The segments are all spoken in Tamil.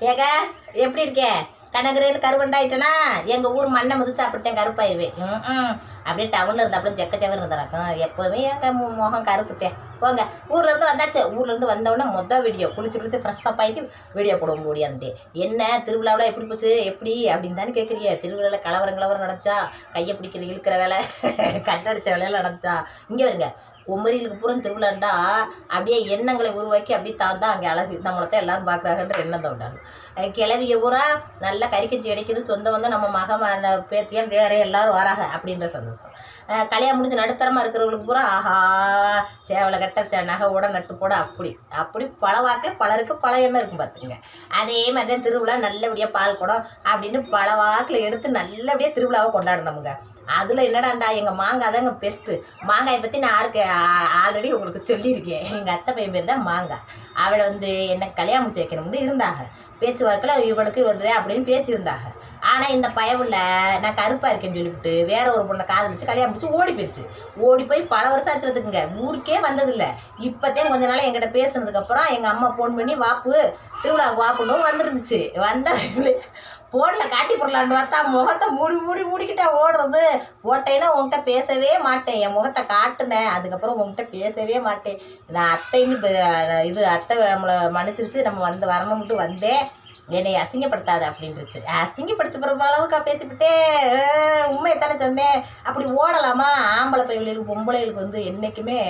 ஏக எப்படி இருக்கே? கனகரையில் கருவண்டாயிட்டனா? எங்கள் ஊர் மண்ணை மிதிச்சு அப்படித்தான் கருப்பாயிருவேன் ம் ம் அப்படியே டவுனில் அப்படியே ஜெக்க செவன் இருந்தாக்கும் எப்போவுமே மோகம் முகம் கருப்புத்தேன் போங்க. ஊர்ல இருந்து வந்தாச்சு. ஊர்ல இருந்து வந்தவொடனே மொதல் வீடியோ குளிச்சு குளிச்சு ஃப்ரெஷ்ஷாக அப் ஆகிட்டு வீடியோ போட முடியாது என்ன? திருவிழாவில் எப்படி போச்சு? எப்படி? அப்படின்னு தானே கேட்குறீங்க திருவிழாவில் கலவரம் கலவரம் நடந்துச்சா? கையை பிடிக்கிற இழுக்கிற வேலை. கட்டடிச்ச வேலையெல்லாம் நடந்துச்சா? இங்கே வருங்க. குமரிகளுக்கு பூரா திருவிழாண்டா அப்படியே எண்ணங்களை உருவாக்கி அப்படியே தான் தான் அங்கே அழகு நம்மளத்தான் எல்லாரும் பார்க்குறாங்கன்ற எண்ணம் தான் கிளவிய பூரா நல்லா கறிக்கச்சி கிடைக்குது சொந்தம் வந்து நம்ம மகமான பேத்தியம் வேற எல்லாரும் வராங்க அப்படின்ற சந்தோஷம். கல்யாணம் முடிஞ்சு நடுத்தரமாக இருக்கிறவங்களுக்கு பூரா ஆஹா சேவலை கட்ட சே- நகை உட நட்டு போட அப்படி. அப்படி பல வாக்கில் பலருக்கு பல எண்ணம் இருக்கும் பார்த்துங்க அதே மாதிரி தான் திருவிழா நல்லபடியாக பால் குடம் அப்படின்னு பல வாக்கில் எடுத்து நல்லபடியாக திருவிழாவை கொண்டாடணுமுங்க அதில் என்னடாண்டா எங்கள் மாங்காய் தாங்க பெஸ்ட்டு மாங்காயை பற்றி நான் யாருக்கு ஆல்ரெடி உங்களுக்கு சொல்லியிருக்கேன். எங்கள் அத்தை பையன் பேர் தான் மாங்காய். அவளை வந்து என்ன கல்யாணம் முடிச்சு வைக்கணும்னு இருந்தாங்க. பேச்சுவார்க்கில் இவனுக்கு வருது அப்படின்னு பேசியிருந்தாங்க. ஆனால் இந்த பயவுல நான் கருப்பாக இருக்கேன்னு சொல்லிவிட்டு வேற ஒரு பொண்ணை காதலிச்சு கல்யாணம் முடிச்சு ஓடி போயிடுச்சு ஓடி போய் பல வருஷம் ஆச்சுறதுக்குங்க ஊருக்கே வந்ததில்லை. இப்போத்தையும் கொஞ்ச நாள் எங்கிட்ட பேசுனதுக்கப்புறம் எங்கள் அம்மா ஃபோன் பண்ணி வாப்பு திருவிழாவுக்கு வாப்புன்னு வந்துருந்துச்சு. வந்த போனில் காட்டி போடலான்னு பார்த்தா முகத்தை மூடி மூடி மூடிக்கிட்டே ஓடுறது. போட்டேன்னா உன்கிட்ட பேசவே மாட்டேன். என் முகத்தை காட்டுனேன். அதுக்கப்புறம் உன்கிட்ட பேசவே மாட்டேன். நான் அத்தைன்னு இது அத்தை நம்மளை மன்னிச்சிருச்சு. நம்ம வந்து வரணும்ட்டு வந்தேன். என்னை அசிங்கப்படுத்தாது அப்படின்ட்டுச்சு அசிங்கப்படுத்த பிறகு அளவுக்கா பேசிவிட்டே உண்மையத்தானே சொன்னேன். அப்படி ஓடலாமா? ஆம்பளை பையலுக்கு பொம்பளைகளுக்கு வந்து என்றைக்குமே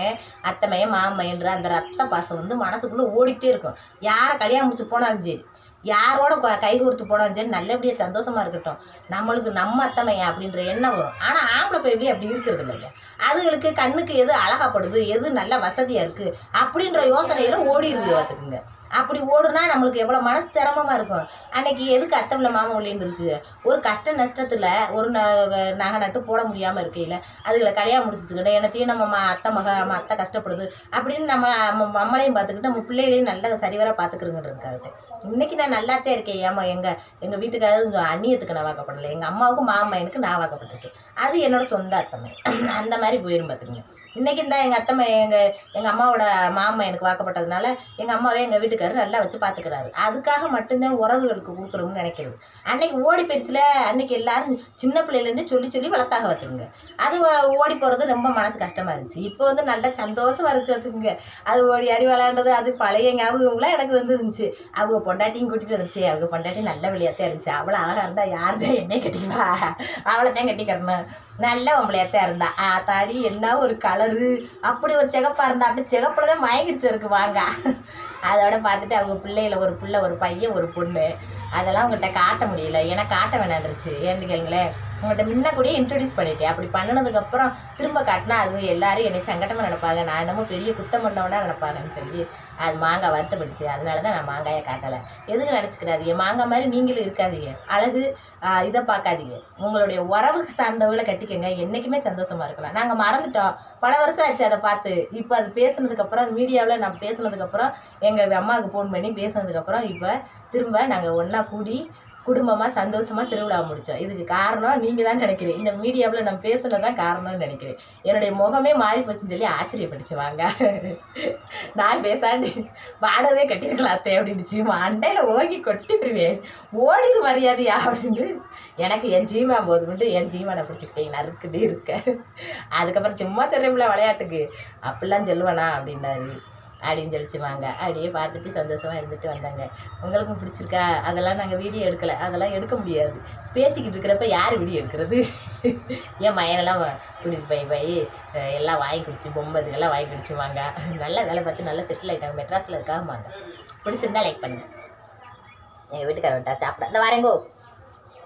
அத்தைமையன் மாமையன்ற அந்த ரத்த பாசம் வந்து மனசுக்குள்ளே ஓடிட்டே இருக்கும். யாரை கல்யாணம் முடிச்சு போனாலும் சரி யாரோட கை கொடுத்து போனாலும் சரி நல்லபடியாக சந்தோஷமாக இருக்கட்டும். நம்மளுக்கு நம்ம அத்தமையா அப்படின்ற எண்ணம் வரும். ஆனால் ஆம்பளை பையலி அப்படி இருக்கிறது இல்லைங்க. அதுகளுக்கு கண்ணுக்கு எது அழகாப்படுது எது நல்ல வசதியாக இருக்குது அப்படின்ற யோசனையில் ஓடிடுது பார்த்துக்குங்க. அப்படி ஓடுனா நம்மளுக்கு எவ்வளோ மனசு சிரமமாக இருக்கும். அன்னைக்கு எதுக்கு அத்தமில்ல மாமா உள்ளின்னு இருக்குது ஒரு கஷ்ட நஷ்டத்தில் ஒரு ந- நகை நட்டு போட முடியாமல் இருக்கையில் அதுகளை கல்யாணம் முடிச்சுக்கிட்டு என்னத்தையும் நம்ம அத்தை மக நம்ம அத்தை கஷ்டப்படுது அப்படின்னு நம்ம நம்மளையும் பார்த்துக்கிட்டு நம்ம பிள்ளைகளையும் நல்லா சரிவர பார்த்துக்கிறோங்கிறதுக்காக இன்னைக்கு நான் நல்லாத்தே இருக்கேன். ஏமா எங்கள் எங்கள் வீட்டுக்காரர் அந்நியத்துக்கு நான் வாக்கப்படலை. எங்கள் அம்மாவுக்கும் மாமா எனக்கு நான் வாக்கப்பட்டிருக்கேன். அது என்னோட சொந்த அத்தமை அந்த மாதிரி போயிரும் பார்த்துக்குங்க இன்றைக்கி இந்த எங்கள் அத்தம்மை எங்கள் எங்கள் அம்மாவோட மாமா எனக்கு வாக்கப்பட்டதுனால எங்கள் அம்மாவே எங்கள் வீட்டுக்காரர் நல்லா வச்சு பார்த்துக்கிறாரு அதுக்காக மட்டும்தான் உறவுகளுக்கு கொடுக்குறோம்னு நினைக்கிறது. அன்னைக்கு ஓடி போயிடுச்சுல. அன்னைக்கு எல்லாரும் சின்ன பிள்ளையிலேருந்து சொல்லி சொல்லி வளர்த்தாக வச்சுருங்க அது ஓடி போகிறது ரொம்ப மனசு கஷ்டமாக இருந்துச்சு. இப்போ வந்து நல்லா சந்தோஷம் வரைச்சி வச்சுருங்க அது ஓடி ஆடி விளாண்டது அது பழைய ஞாபகங்களாம் எனக்கு வந்து இருந்துச்சு அவங்க பொண்டாட்டியும் கூட்டிகிட்டு வந்துச்சு அவங்க பொண்டாட்டி நல்ல விளையாத்தான் இருந்துச்சு. அவ்வளோ அழகாக இருந்தால் யார் தான் என்னையே கட்டிக்குவா? அவளை தான் கட்டிக்கிறேன்னு நல்ல பொம்பளையாத்தான் இருந்தா. ஆ தாடி என்ன ஒரு கலர் அப்படி ஒரு சிகப்பா இருந்தா அப்படி சிகப்புல தான் மயங்கிடுச்சு இருக்கு வாங்க. அதோட பார்த்துட்டு அவங்க பிள்ளையில ஒரு பிள்ளை ஒரு பையன் ஒரு பொண்ணு. அதெல்லாம் உங்கள்கிட்ட காட்ட முடியல. ஏன்னா காட்ட வேணாந்துருச்சு ஏன்னு கேளுங்களேன். உங்கள்கிட்ட முன்ன கூடயே இன்ட்ரடியூஸ் பண்ணிட்டேன். அப்படி பண்ணினதுக்கப்புறம் திரும்ப காட்டினா அது எல்லாரும் என்னை சங்கட்டமாக நினைப்பாங்க. நான் என்னமோ பெரிய குத்தம் பண்ணவனா நினைப்பாங்கன்னு சொல்லி அது மாங்காய் வருத்தப்பட்டுச்சு அதனால தான் நான் மாங்காயை காட்டலை. எதுக்கு நினச்சிக்கிறாதீங்க? மாங்காய் மாதிரி நீங்களும் இருக்காதீங்க. அழகு இதை பார்க்காதீங்க. உங்களுடைய உறவு சார்ந்தவங்களை கட்டிக்கங்க. என்றைக்குமே சந்தோஷமா இருக்கலாம். நாங்கள் மறந்துட்டோம். பல வருஷம் ஆச்சு அதை பார்த்து. இப்போ அது பேசுனதுக்கப்புறம் மீடியாவில் நான் பேசுனதுக்கப்புறம் எங்கள் அம்மாவுக்கு ஃபோன் பண்ணி பேசுனதுக்கப்புறம் இப்போ திரும்ப நாங்கள் ஒன்றா கூடி குடும்பமாக சந்தோஷமாக திருவிழா முடித்தோம் இதுக்கு காரணம் நீங்கள் தான் நினைக்கிறேன் இந்த மீடியாவில் நான் பேசுனது தான் காரணம்னு நினைக்கிறேன். என்னுடைய முகமே மாறி போச்சுன்னு சொல்லி ஆச்சரியப்படுச்சு வாங்க. நான் பேசாண்டு வாடவே கட்டிருக்கலாம் அத்தை அப்படின்னுச்சு மண்டையில் ஓங்கி கொட்டி பிரிவேன் ஓடிரு மரியாதையா அப்படின்னு எனக்கு என் ஜீவன் போதுமெண்டு என் ஜீவனை பிடிச்சிக்கிட்டேன் நறுக்குன்னு இருக்க அதுக்கப்புறம் சும்மா சொல்கிறேன்ல விளையாட்டுக்கு. அப்படிலாம் சொல்லுவேனா அப்படின்னாரு. அப்படின்னு சொல்லிச்சுவாங்க. அப்படியே பார்த்துட்டு சந்தோஷமா இருந்துட்டு வந்தாங்க. உங்களுக்கும் பிடிச்சிருக்கா? அதெல்லாம் நாங்கள் வீடியோ எடுக்கலை. அதெல்லாம் எடுக்க முடியாது. பேசிக்கிட்டு இருக்கிறப்ப யார் வீடியோ எடுக்கிறது? என் மயனெல்லாம் கூட்டிகிட்டு போய் போய் எல்லாம் வாங்கி குடிச்சு பொம்மை இதுக்கெல்லாம் வாங்கி குடிச்சுவாங்க. நல்ல வேலை பார்த்து நல்லா செட்டில் ஆகிட்டாங்க மெட்ராஸில் இருக்காங்க பிடிச்சிருந்தா லைக் பண்ணுங்க. எங்கள் வீட்டுக்காரர்கிட்ட சாப்பிட. இந்த வரேங்கோ.